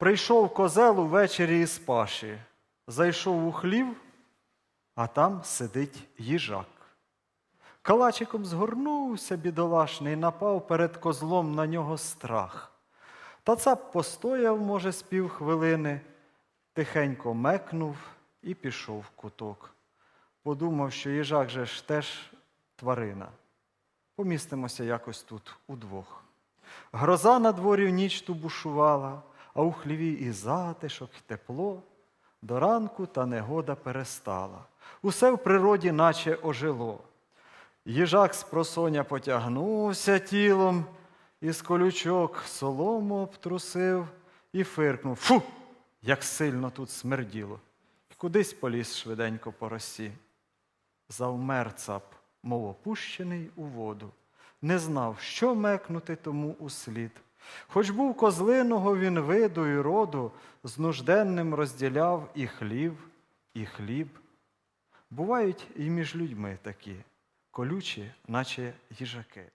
Прийшов козел увечері із паші, зайшов у хлів, а там сидить їжак. Калачиком згорнувся бідолашний, напав перед козлом на нього страх. Та цап постояв, може, з півхвилини, тихенько мекнув і пішов в куток. Подумав, що їжак же ж теж тварина. Помістимося якось тут удвох. Гроза на дворі в ніч ту бушувала, а у хліві і затишок, і тепло. До ранку та негода перестала. Усе в природі наче ожило. Їжак з просоня потягнувся тілом, із колючок солому обтрусив і фиркнув. Фу! Як сильно тут смерділо. І кудись поліз швиденько по росі. Завмер цап, мов опущений у воду, не знав, що мекнути тому услід. Хоч був козлиного він виду і роду, з нужденним розділяв і хлів, і хліб. Бувають і між людьми такі, колючі, наче їжаки.